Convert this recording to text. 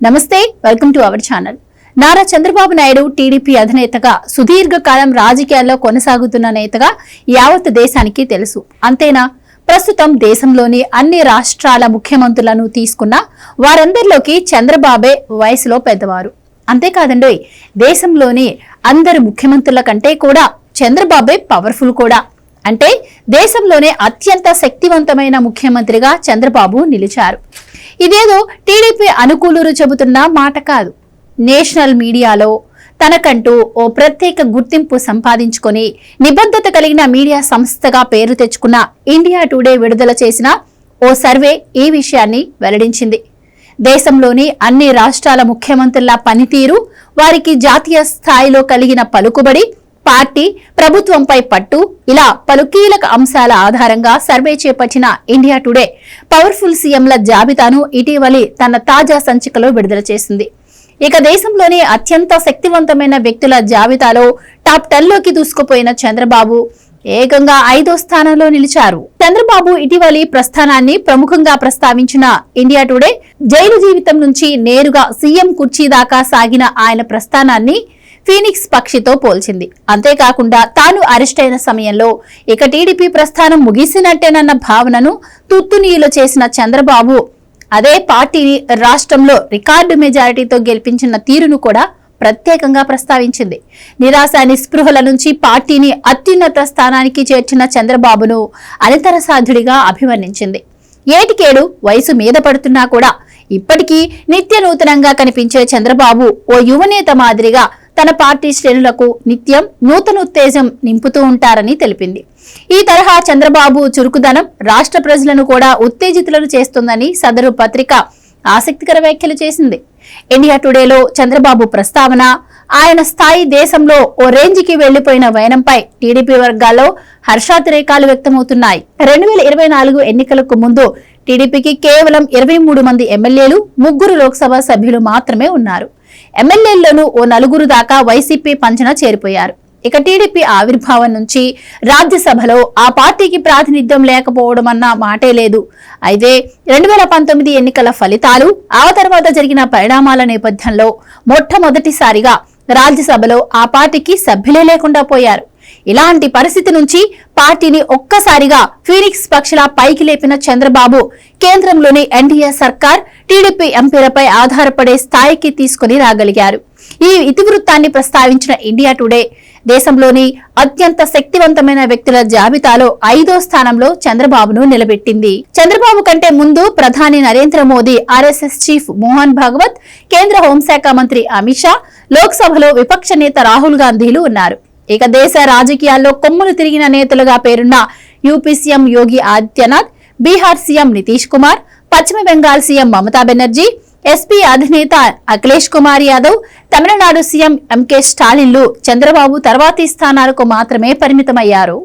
నమస్తే welcome to our channel Nara Chandrababu Naidu TDP అధినేతగా సుదీర్ఘకాలం రాజకీయాల్లో కొనసాగుతున్న నేతగా యావత్ దేశానికి తెలుసు. అంతేనా? ప్రస్తుతం దేశంలోని అన్ని రాష్ట్రాల ముఖ్యమంత్రులను తీసుకున్న వారందరిలోకి చంద్రబాబే వయసులో పెద్దవారు. అంతేకాదండి దేశంలోని అందరు ముఖ్యమంత్రుల కంటే కూడా చంద్రబాబే పవర్ఫుల్ కూడా. అంటే దేశంలోనే అత్యంత శక్తివంతమైన ముఖ్యమంత్రిగా చంద్రబాబు నిలిచారు. ఇదేదో టీడీపీ అనుకూలురు చెబుతున్న మాట కాదు. నేషనల్ మీడియాలో తనకంటూ ఓ ప్రత్యేక గుర్తింపు సంపాదించుకొని నిబద్ధత కలిగిన మీడియా సంస్థగా పేరు తెచ్చుకున్న ఇండియా టుడే విడుదల చేసిన ఓ సర్వే ఈ విషయాన్ని వెల్లడించింది. దేశంలోని అన్ని రాష్ట్రాల ముఖ్యమంత్రుల పనితీరు వారికి జాతీయ స్థాయిలో కలిగిన పలుకుబడి పార్టీ ప్రభుత్వంపై పట్టు. ఇలా పలు కీలక అంశాల ఆధారంగా సర్వే చేపట్టిన ఇండియా టుడే పవర్ఫుల్ సీఎంల జాబితాను ఇటీవలి తన తాజా సంచికలో విడుదల చేసింది. ఇక దేశంలోనే అత్యంత శక్తివంతమైన వ్యక్తుల జాబితాలో టాప్ టెన్లోకి దూసుకుపోయిన చంద్రబాబు ఏకంగా ఐదో స్థానంలో నిలిచారు. చంద్రబాబు ఇటీవలి ప్రస్థానాన్ని ప్రముఖంగా ప్రస్తావించిన ఇండియా టుడే జైలు జీవితం నుంచి నేరుగా సీఎం కుర్చీ దాకా సాగిన ఆయన ప్రస్థానాన్ని ఫీనిక్స్ పక్షితో పోల్చింది. అంతేకాకుండా తాను అరెస్ట్ అయిన సమయంలో ఇక టీడీపీ ప్రస్థానం ముగిసినట్టేనన్న భావనను తుత్తునీయులు చేసిన చంద్రబాబు అదే పార్టీని రాష్ట్రంలో రికార్డు మెజారిటీతో గెలిపించిన తీరును కూడా ప్రత్యేకంగా ప్రస్తావించింది. నిరాశ నిస్పృహల నుంచి పార్టీని అత్యున్నత స్థానానికి చేర్చిన చంద్రబాబును అనితర సాధుడిగా అభివర్ణించింది. ఏటికేడు వయసు మీద పడుతున్నా కూడా ఇప్పటికీ నిత్య నూతనంగా కనిపించే చంద్రబాబు ఓ యువనేత మాదిరిగా తన పార్టీ శ్రేణులకు నిత్యం నూతన ఉత్తేజం నింపుతూ ఉంటారని తెలిపింది. ఈ తరహా చంద్రబాబు చురుకుదనం రాష్ట్ర ప్రజలను కూడా ఉత్తేజితులను చేస్తుందని సదరు పత్రిక ఆసక్తికర వ్యాఖ్యలు చేసింది. ఇండియా టుడేలో చంద్రబాబు ప్రస్తావన ఆయన స్థాయి దేశంలో ఓ రేంజ్కి వెళ్ళిపోయిన వైనంపై టీడీపీ వర్గాల్లో హర్షాతిరేకాలు వ్యక్తమవుతున్నాయి. రెండు వేల ఇరవై నాలుగు ఎన్నికలకు ముందు టీడీపీకి కేవలం ఇరవై మూడు మంది ఎమ్మెల్యేలు ముగ్గురు లోక్సభ సభ్యులు మాత్రమే ఉన్నారు. ఎమ్మెల్యేల్లోనూ ఓ నలుగురు దాకా వైసీపీ పంచన చేరిపోయారు. ఇక టీడీపీ ఆవిర్భావం నుంచి రాజ్యసభలో ఆ పార్టీకి ప్రాతినిధ్యం లేకపోవడం అన్న మాటే లేదు. అయితే రెండు వేల పంతొమ్మిది ఎన్నికల ఫలితాలు ఆ తర్వాత జరిగిన పరిణామాల నేపథ్యంలో మొట్టమొదటిసారిగా రాజ్యసభలో ఆ పార్టీకి సభ్యులే లేకుండా పోయారు. ఇలాంటి పరిస్థితి నుంచి పార్టీని ఒక్కసారిగా ఫీనిక్స్ పక్షుల పైకి లేపిన చంద్రబాబు కేంద్రంలోని ఎన్డీఏ సర్కార్ టీడీపీ ఎంపీలపై ఆధారపడే స్థాయికి తీసుకుని రాగలిగారు. ఈ ఇతివృత్తాన్ని ప్రస్తావించిన ఇండియా టుడే దేశంలోని అత్యంత శక్తివంతమైన వ్యక్తుల జాబితాలో ఐదో స్థానంలో చంద్రబాబును నిలబెట్టింది. చంద్రబాబు కంటే ముందు ప్రధాని నరేంద్ర మోదీ ఆర్ఎస్ఎస్ చీఫ్ మోహన్ భాగవత్ కేంద్ర హోంశాఖ మంత్రి అమిత్ షా లోక్సభలో విపక్ష నేత రాహుల్ గాంధీలు ఉన్నారు. ఇక దేశ రాజకీయాల్లో కొమ్ములు తిరిగిన నేతలుగా పేరున్న UP CM Yogi Adityanath Bihar CM Nitish Kumar పశ్చిమ బెంగాల్ సీఎం మమతా బెనర్జీ ఎస్పీ అధినేత అఖిలేష్ కుమార్ యాదవ్ తమిళనాడు సీఎం ఎంకే స్టాలిన్లు చంద్రబాబు తర్వాతి స్థానాలకు మాత్రమే పరిమితమయ్యారు.